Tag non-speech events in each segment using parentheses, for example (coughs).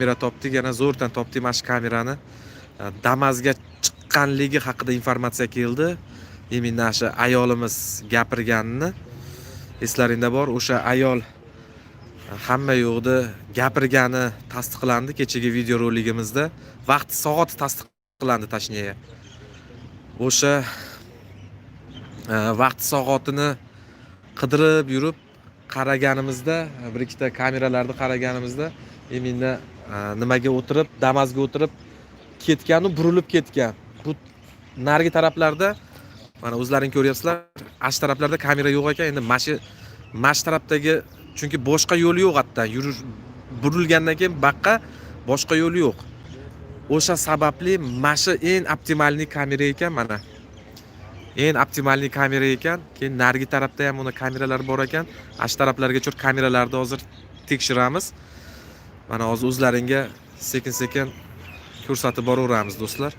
kamera topdik yana zo'rdan topdik mana shu kamerani e, damazga chiqqanligi haqida informatsiya keldi. Именно shu ayolimiz gapirganini eslaringda bor. O'sha ayol e, hamma yo'qni gapirgani tasdiqlandi kechagi videoroligimizda vaqti soati tasdiqlandi точнее o'sha vaqt vaqti soatini qidirib yurib qaraganimizda bir ikkita kameralarni qaraganimizda именно nimaga o'tirib damazga o'tirib ketganu burilib ketgan. Bu narigi taraflarda mana o'zlaring ko'ryapsizlar ana shu taraflarda kamera yo'q ekan. Endi mana shu tarafdagi chunki boshqa yo'l yo'q hatto. Yurish burilgandan keyin boqqa boshqa yo'l yo'q. O'sha sababli mana shu eng optimalniy kamera ekan mana. Eng optimalniy kamera ekan. Keyin narigi tarafda ham uni kameralar bor ekan. Ana shu taraflarga cho'rt kameralarni hozir tekshiramiz mana hozir o'zlaringga sekin sekin ko'rsatib boraveramiz do'stlar.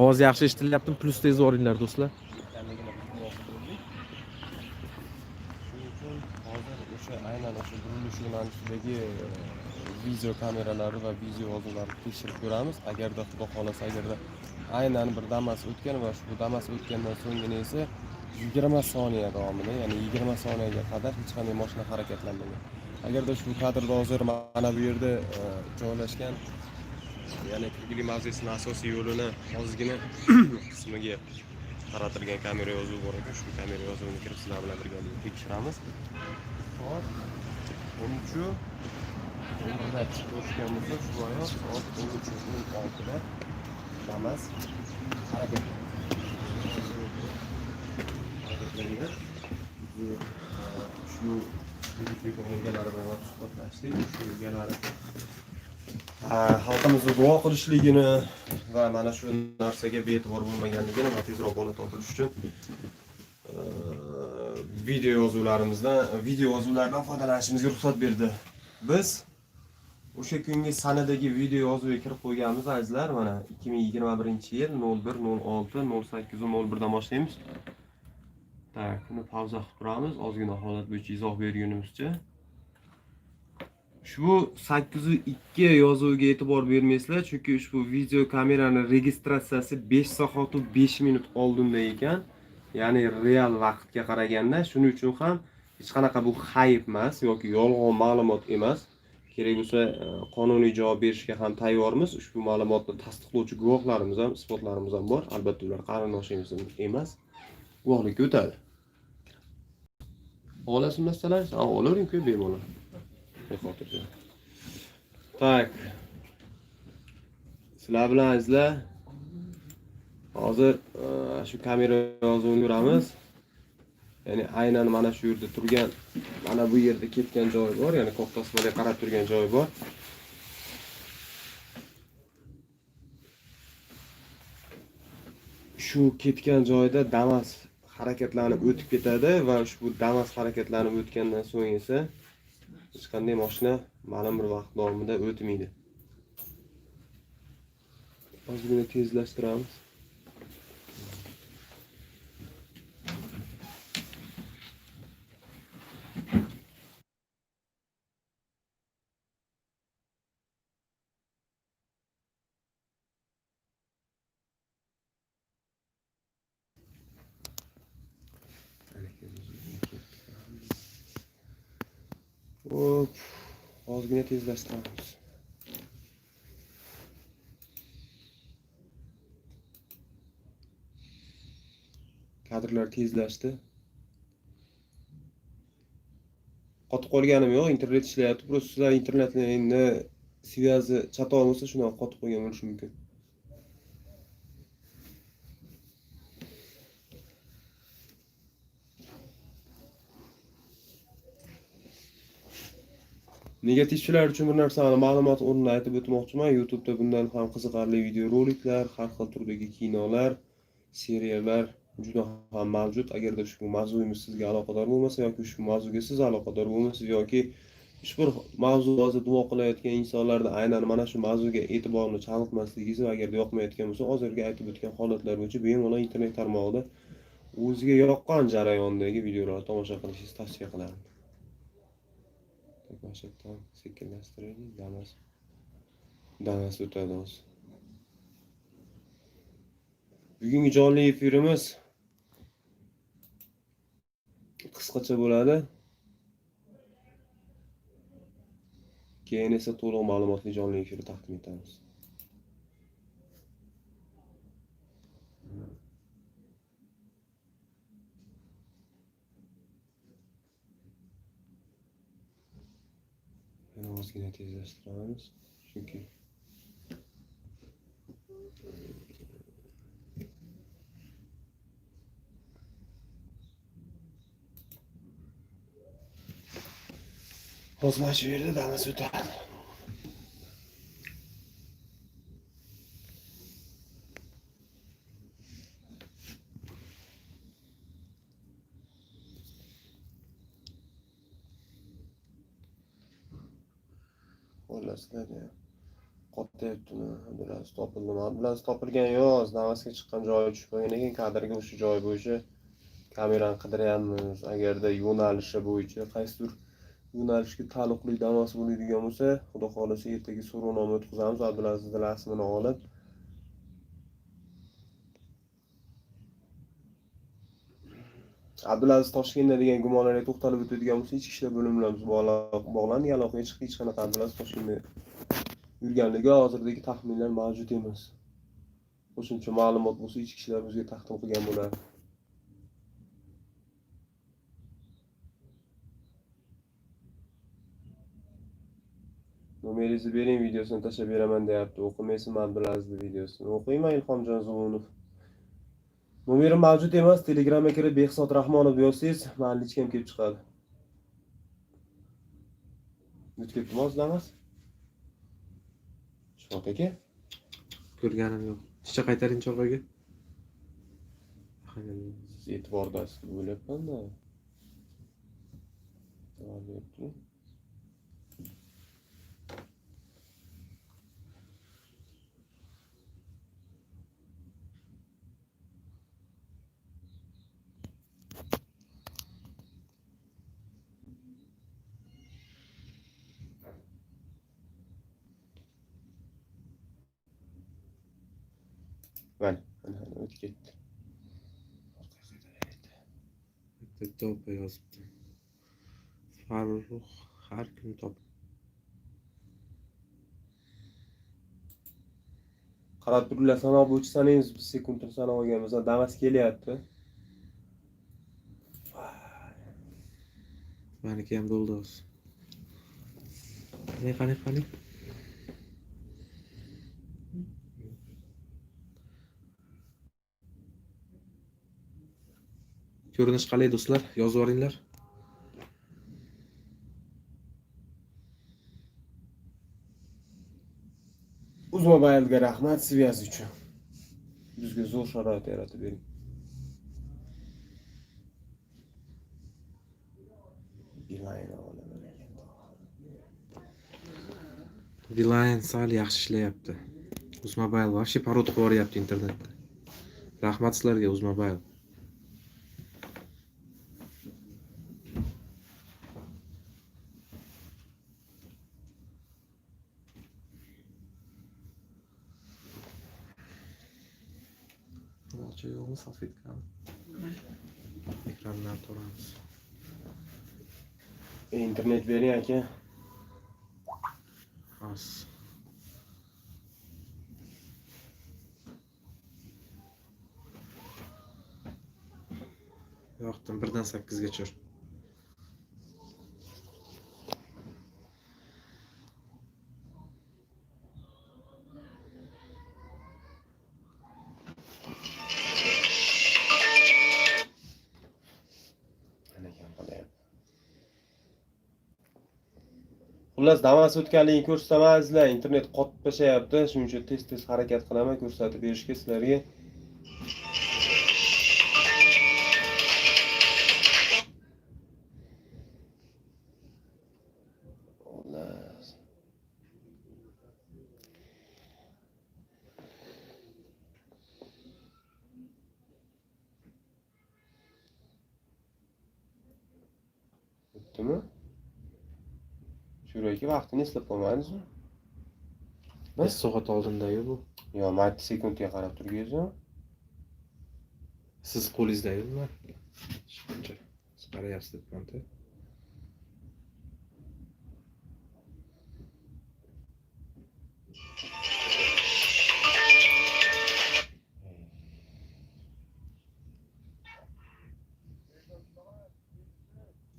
Ovoz yaxshi eshitilyaptimi? Plyus tez yuboringlar do'stlar Bizdagi video kameralari va video yozuvlarni tekshirib ko'ramiz agarda xudo xohlasa agarda aynan hani bir damas o'tgan va shu damas o'tgandan so'nggina esa yigirma soniya davomida ya'ni yigirma soniyaga qadar hech qanday moshina harakatlanmagan agarda shu kadrda hozir mana bu yerda joylashgan e, ya'ni kirgili mavzesini asosiy yo'lini ozgina (coughs) qismiga qaratilgan kamera yozuvi bor ekan shu kamera yozuvini kirib sizlar bilan birgalikda tekshiramiz hop 13 Evet. Hoş geldiniz. Şu an saat 13.06'da namaz hareket. Hareketlerinde şu birlikte gel arabaya suhbatlaştık. Şu gel araba xalqimizni duo qilishligini va mana shu narsaga bee'tibor bo'lmaganligini va tezroq bola topilishi uchun e, video yozuvlarimizdan video yozuvlardan foydalanishimizga ruxsat berdi biz o'sha kungi sanadagi video yozuviga kirib qo'yganmiz azizlar mana 2021 yil 01 06 08 01 dan boshlaymiz tak buni pauza qilib turamiz ozgina holat bo'yicha izoh bergunimizcha ushbu 802 yozuviga e'tibor bermaysizlar chunki ushbu video kamerani registratsiyasi 5 soat 5 minut oldinda ekan ya'ni real vaqtga qaraganda shuning uchun ham hech qanaqa bu hayb emas yoki yolg'on ma'lumot emas. Kerak bo'lsa e, qonuniy javob berishga ham tayyormiz. Ushbu ma'lumotni tasdiqlovchi guvohlarimiz ham isbotlarimiz ham bor. Albatta ular qarindoshimiz emas. Guvohlikka o'tadi. Olasizmi narsalar olaveringku bemalol. Bexotirjam tak. Sizlar bilan azizlar hozir e, shu kamera yozuvini yuramiz. Ya'ni aynan mana shu yerda turgan mana bu yerda ketgan joyi bor. Ya'ni ko'k tasmaga qarab turgan joyi bor. Shu ketgan joyda damas harakatlanib o'tib ketadi va ushbu damas harakatlanib o'tgandan so'ng esa hech qanday mashina ma'lum bir vaqt davomida o'tmaydi. Ozgina tezlashtiramiz. Hop, ozgina tezlashtiramiz. Kadrlar tezlashdi. Qotib qolganim yo'q, internet ishlayapti. Prosta sizlar internetni связи chatoq bo'lsa, shundan qotib qolgan bo'lishi mumkin. Negativchilar uchun bir narsani ma'lumot o'rnida aytib o'tmoqchiman. YouTube'da bundan ham qiziqarli videoroliklar, har xil turdagi kinolar, seriallar juda ham mavjud agarda ushbu mavzuyimiz sizga aloqador bo'lmasa yoki ushbu mavzuga siz aloqador bo'lmaysiz yoki ushbu mavzu hozir duo qilayotgan insonlarni aynan mana shu mavzuga e'tiborni chalg'itmasligingiz va agarda yoqmayotgan bo'lsa hozirgi aytib o'tgan holatlar bo'yicha bemalol internet tarmog'ida o'ziga yoqqan jarayondagi videolarni tomosha qilishingizni tavsiya qilaman Tekmaşaktan şekillendireceğiz. Daha Dana tutadığımız. Bugungi jonli efirimiz qisqacha bo'ladi. Keyin esa to'liq ma'lumotli jonli efir taqdim etamiz. Yalnız genetizleştirmemiz. Çünkü Hozmachi berdi dana sudan yerda qotyaptimi? Bilasiz topildimi bilasiz topilgan yo'q. Damasga chiqqan joyi tushib qolgan. Ekan kadrga o'sha joy bo'yicha kamerani qidiryapmiz agarda yo'nalishi bo'yicha qaysidir yo'nalishga taalluqli damas bo'ladigan bo'lsa xudo xohlasa ertaga so'rovnoma o'tkazamiz. Abdulazizni rasmini olib abdulaziz toshkentda degan gumonlarga to'xtalib o'tadigan bo'lsa ichki ishlar bo'limi bilan biz bog'la- bog'landik aloqaga chiqdik hech qanaqa abdulaziz toshkentda yurganligi hozirdagi taxminlar mavjud emas. Qo'shimcha ma'lumot bo'lsa ichki ishlar bizga taqdim qilgan bo'lardi nomeringizni bering videosini tashlab beraman deyapti. O'qimaysizmi abdulazizni videosini. O'qiyman ilhomjon zuvunov. Numerim mavjud emas. Telegramga kirib behzod rahmonov yozsangiz mani lichkam kelib chiqadi. O'tib ketdimi hozir emas shuhrat aka? Ko'rganim yo'q. Chicha qaytaring chorvaga siz e'tibordasiz deb o'ylayapmanda mana, mana, o'tib ketdi. maktabda opa yozibdi farruh har kun top qarab turinglar sanoq bo'yicha sanaymiz biz sekundni sanab olganmiz damas kelyapti maniki ham bo'ldi hozir qani qani qani ko'rinish qalay do'stlar yozib yuboringlar uzmobilga rahmat svyazi uchun bizga zo'r sharoit yaratib bering Beeline olaman ekan. Beeline sal yaxshi ishlayapti uzmobile вообще parod qilib yuboryapti internetda rahmat sizlarga uzmobile alın salfetini alın. Ekranlar toranız. E, internet veriyor ki. Az. Yo'qdim, birdan sakkizgacha yur. xullas damas o'tganligini ko'rsataman sizlar internet qotib tashlayapti shuning uchun tez tez harakat qilaman ko'rsatib berishga sizlarga. Bittimi چروکی وقتی نیست لپا Biz soğut oldundayı bu. Ya maddi sekundiya qarab turgaysan. Siz qo'lingizda nima? Shuncha qarayapsiz deb manda.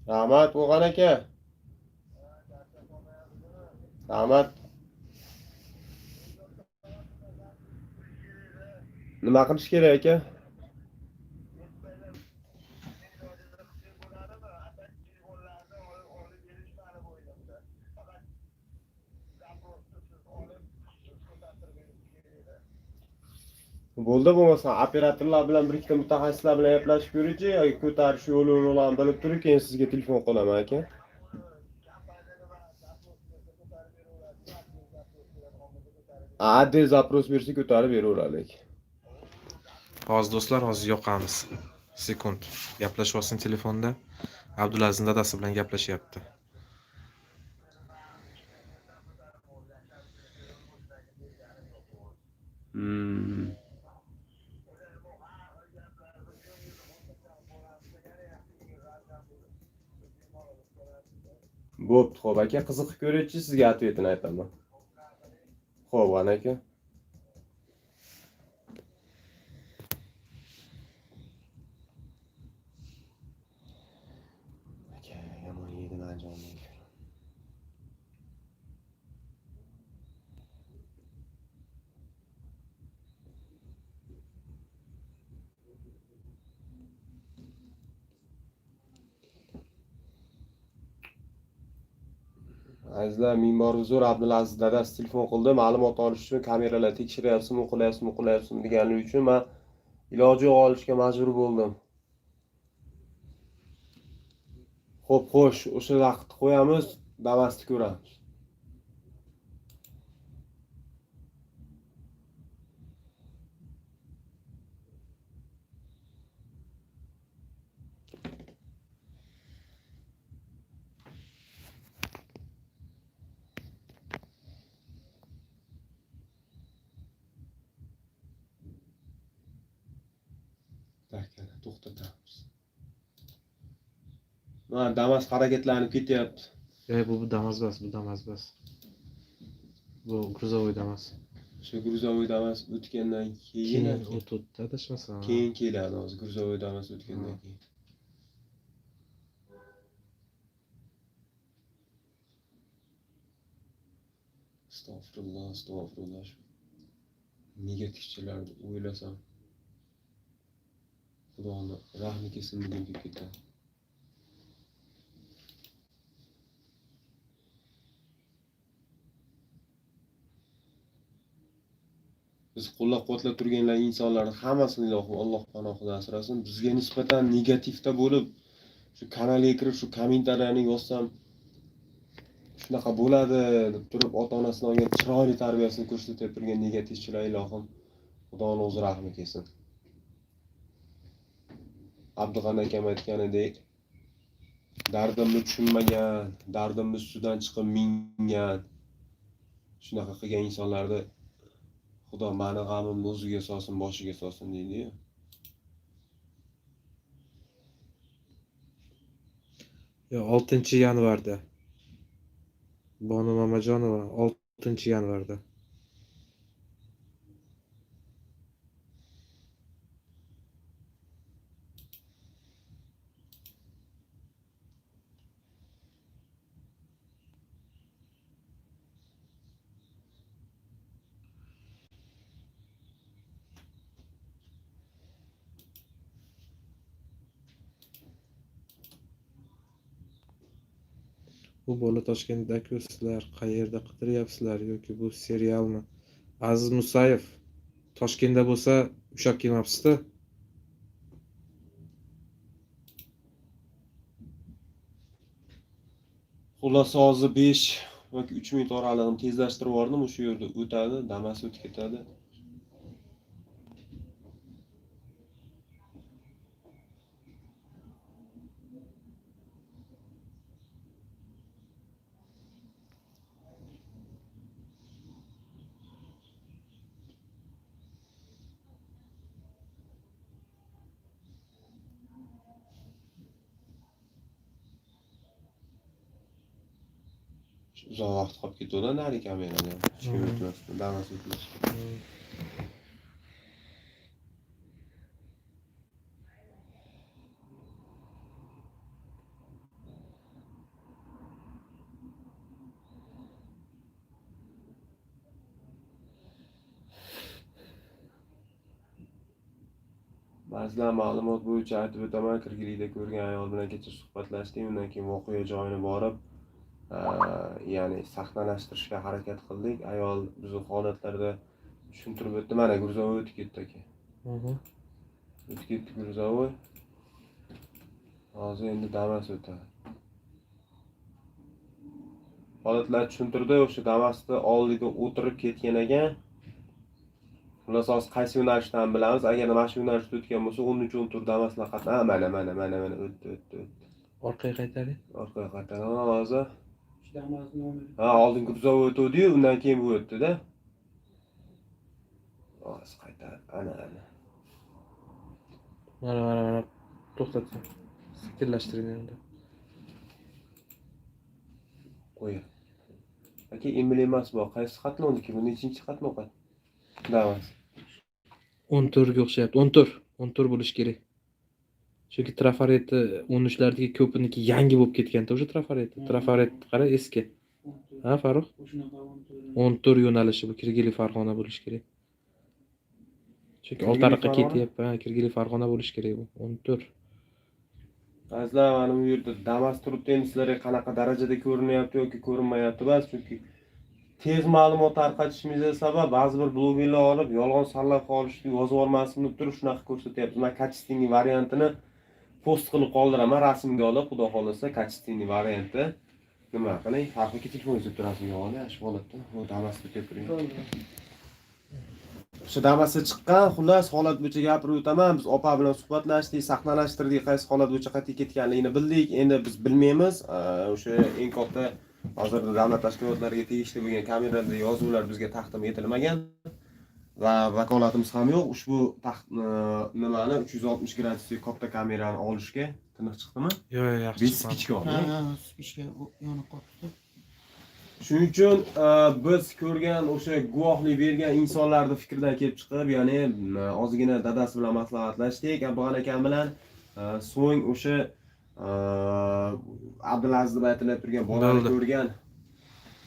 Rahmat, O'g'an aka. Rahmat. Nima qilish kerak aka? Bo'ldi bo'lmasa operatorlar bilan bir ikkita mutaxassislar bilan gaplashib ko'ringchi yoki ko'tarish yo'lini ularni bilib turib keyin sizga telefon qilaman aka. Adres zaпрос bersa ko'tarib beraveralik. hozir do'stlar hozir yoqamiz sekund gaplashib olsin telefonda abdulazizning dadasi bilan gaplashyapti Hmm. Bo'pti, xo'p aka, qiziqib ko'raychi, sizga ответini aytaman. خب، قربانه که Azizlar, minbor huzur Abdulaziz dadasi telefon qildi, ma'lumot olish uchun kameralar tekshiryapsizmi, qilyapsizmi, qilyapsizmi deganligi uchun men iloji yo'q olishga majbur bo'ldim. Xo'p, xo'sh, o'sha vaqt qo'yamiz, Damas'ni ko'ramiz. Ha, Damas hareketlenip gityapti. Yo'q, e, bu, bu Damas emas, bu Damas emas. Bu gruzovoy Damas. Shu gruzovoy Damas o'tgandan keyin Keyin o't o'tdi adashmasam. keyin keladi hozir gruzovoy Damas o'tgandan keyin. Astag'firullah, astag'firullah. Nega tikchilarni o'ylasam. Xudoni rahmi kelsin degan kelib. Biz qo'llab-quvvatlab turganlar insonlarni hammasini ilohim Alloh panohida asrasin. Bizga nisbatan negativda bo'lib, shu kanalga kirib, shu kommentariyani yozsam shunaqa bo'ladi deb turib ota-onasidan olgan chiroyli tarbiyasini ko'rsatib turgan negativchilar ilohim xudoni o'zi rahmi kelsin. Abdug'ani akam aytganidek dardimni tushunmagan, dardimni ustidan chiqib mingan shunaqa qilgan insonlarni Xudo mani g'amimni o'ziga solsin, boshiga solsin deydi-yu. 6 yanvarda bonu mamajonova 6 yanvarda bu bola toshkentdaku sizlar qayerda qidiryapsizlar yoki bu serialmi aziz musayev toshkentda bo'lsa ushlab kelmabsizda Xullas hozir 5 yoki 3 minut oralig'ini tezlashtirib yubordim, o'sha yerda o'tadi, Damas o'tib ketadi. Uzoq vaqt qolib ketuvdi nari kamerada ham hech kim o'tmasdi damas o'tmas ba'zilar ma'lumot bo'yicha aytib o'taman kirgilida ko'rgan ayol bilan kecha suhbatlashdik undan keyin voqea joyini borib ya'ni sahnalashtirishga harakat qildik. Ayol bizni holatlarda tushuntirib o'tdi. Mana грузовой o'tib ketdi aka. Mhm. o'tib ketdi грузовой hozir endi damas o'tadi. Holatlar tushuntirdi. O'sha damasni oldiga o'tirib ketgan ekan. Xullas hozir qaysi yo'nalishdan bilamiz. Agar mana shu yo'nalishda o'tgan bo'lsa o'ninchi o'n tur damaslar qatnab mana mana mana mana o'tdi o'tdi o'tdi. Orqaga qaytaring orqaga qaytadi. Hozir ha oldingi buzov o'tuvdiyu undan keyin bu o'tdida hozir qaytar ana ana. Mana mana mana to'xtat sekinlashtiring endi qo'y aka emblemasi bor qaysi qatnovniki bu nechinchi qatnov davas o'n to'rtga o'xshayapti o'n to'rt o'n to'rt bo'lishi kerak chunki trafareti o'n uchlardagi ko'piniki yangi bo'lib ketganda o'sha trafareti trafaret qara eski. Ha farruh o'n to'rt yo'nalishi bu kirgili farg'ona bo'lishi kerak. Chunki oltiariqqa ketyapti ha kirgili farg'ona bo'lishi kerak bu o'n to'rt. Ba'zilar mana bu yerda damas turibdi endi sizlarga qanaqa darajada ko'rinyapti yoki ko'rinmayapti bas chunki tez ma'lumot tarqatishimizga sabab ba'zi bir blogerlar olib yolg'on sarlavha olishni yozib yubormaslikni turib shunaqa ko'rsatyapti man kачественный variantini post qilib qoldiraman rasmga olib xudo xohlasa качественный varianti. Nima qilay? Farqi telefon uzib rasmga oling shu holatda bu damasni turing. O'sha damasi chiqqan xullas holat bo'yicha gapirib o'taman. Biz opa bilan suhbatlashdik sahnalashtirdik qaysi holat bo'yicha qayerga ketganligini bildik. Endi biz bilmaymiz. O'sha eng katta hozir davlat tashkilotlariga tegishli bo'lgan kameralarda yozuvlar bizga taqdim etilmagan. va vakolatimiz ham yo'q. Ushbu e, nimani uch yuz oltmish gradusli katta kamerani olishga tiniq chiqdimi? Yo'q yaxshi biz spichka oldik. Spichka yonib qolibdi. Shuning uchun e, biz ko'rgan o'sha guvohlik bergan insonlarni fikridan kelib chiqib ya'ni e, ozgina dadasi bilan maslahatlashdik. Abdug'ani akam bilan so'ng o'sha abdulaziz deb aytilib turgan bolani ko'rgan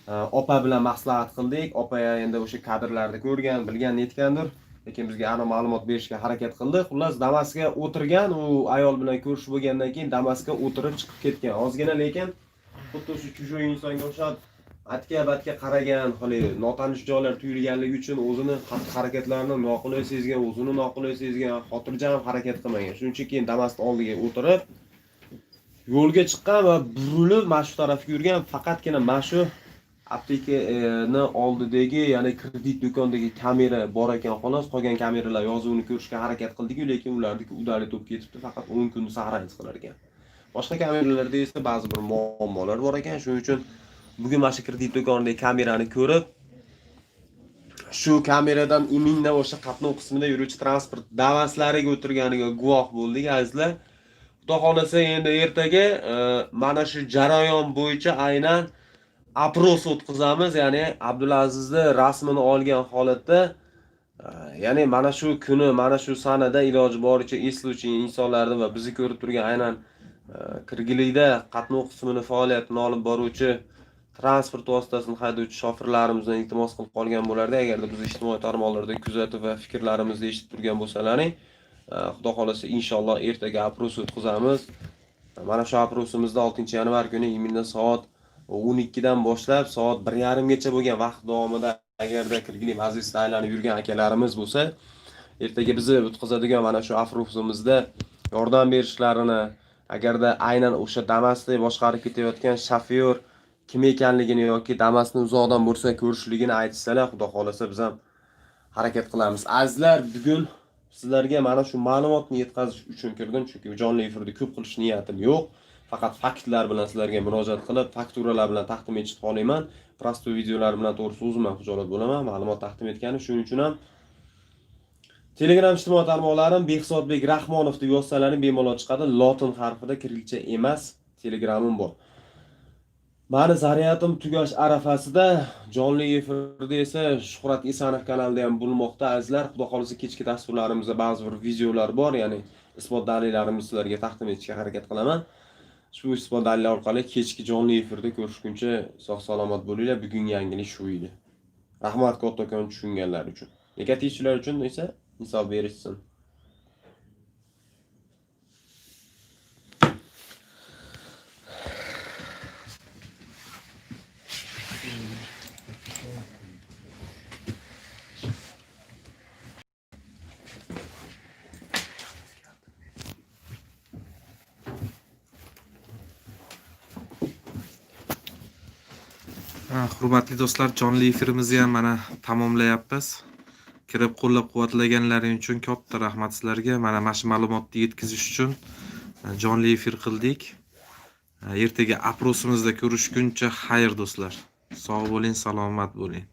Э, opa bilan maslahat qildik. Opa endi o'sha kadrlarni ko'rgan bilgan netgandir. Lekin bizga aniq ma'lumot berishga harakat qildi. Xullas damasga o'tirgan u ayol bilan ko'rishib bo'lgandan keyin damasga o'tirib chiqib ketgan. Ozgina lekin xuddi o'sha чужой insonga o'xshab atga batga qaragan haligi notanish joylar tuyulganligi uchun o'zini xatti harakatlarini noqulay sezgan o'zini noqulay sezgan xotirjam harakat qilmagan. Shuning uchun keyin damasni oldiga o'tirib yo'lga chiqqan va burilib mana shu tarafga yurgan faqatgina mana shu aptekani eh, oldidagi ya'ni kredit do'kondagi kamera bor ekan xolos. Qolgan kameralar yozuvini ko'rishga harakat qildik lekin ularniki udali to'p ketibdi faqat o'n kunni saqlaymiz qilar ekan. Boshqa kameralarda esa ba'zi bir muammolar bor ekan. Shuning uchun bugun mana shu kredit do'konidagi kamerani ko'rib shu kameradan iminda o'sha qatnov qismida yuruvchi transport davaslariga o'tirganiga guvoh bo'ldik azizlar. Xudo xohlasa endi ertaga eh, mana shu jarayon bo'yicha aynan apros o'tkazamiz ya'ni abdulazizni rasmini olgan holatda e, ya'ni mana shu kuni mana shu sanada iloji boricha eslovchi insonlarni va bizni ko'rib turgan aynan e, kirgilikda qatnov qismini faoliyatini olib boruvchi transport vositasini haydovchi shofirlarimizdan iltimos qilib qolgan bo'lardi agarda biz ijtimoiy tarmoqlarda kuzatib va fikrlarimizni eshitib turgan bo'lsalaring e, xudo xohlasa inshaalloh ertaga apros o'tkazamiz mana shu aprosimizda oltinchi yanvar kuni imенно soat o'n ikkidan boshlab soat bir yarimgacha bo'lgan vaqt davomida agarda kirgili majlisda aylanib yurgan akalarimiz bo'lsa ertaga bizni o'tkazadigan mana shu afrosimizda yordam berishlarini agarda aynan o'sha damasni boshqarib ketayotgan shofyor kim ekanligini yoki damasni uzoqdan bo'lsa ko'rishligini aytsalar xudo xohlasa biz ham harakat qilamiz. Azizlar bugun sizlarga mana shu ma'lumotni yetkazish uchun kirdim chunki jonli efirda ko'p qilish niyatim yo'q. Faqat faktlar bilan sizlarga murojaat qilib fakturalar bilan taqdim etishni xohlayman prosto videolar bilan to'g'ri so'zimdan hijolat bo'laman ma'lumot taqdim etganim shuning uchun ham telegram ijtimoiy tarmoqlarim behzodbek rahmonov deb yozsalaring bemalol chiqadi. Lotin harfida kirillcha emas telegramim bor. Mani zarayatim tugash arafasida jonli efirda esa shuhrat esanov kanalida ham bo'lmoqda azizlar. Xudo xohlasa kechki dasturlarimizda ba'zi bir videolar bor ya'ni isbot dalillarimni sizlarga taqdim etishga harakat qilaman. Ushbu isbot dalillar orqali kechki jonli efirda ko'rishguncha sog' salomat bo'linglar bugun yangilik shu edi rahmat kattakon tushunganlar uchun negativchilar uchun esa hisob berishsin hurmatli do'stlar jonli efirimizni ham mana tamomlayapmiz. Kirib qo'llab quvvatlaganlaring uchun katta rahmat sizlarga. Mana mana shu ma'lumotni yetkazish uchun e, jonli efir qildik. E, ertaga aprosimizda ko'rishguncha xayr do'stlar. Sog' bo'ling salomat bo'ling.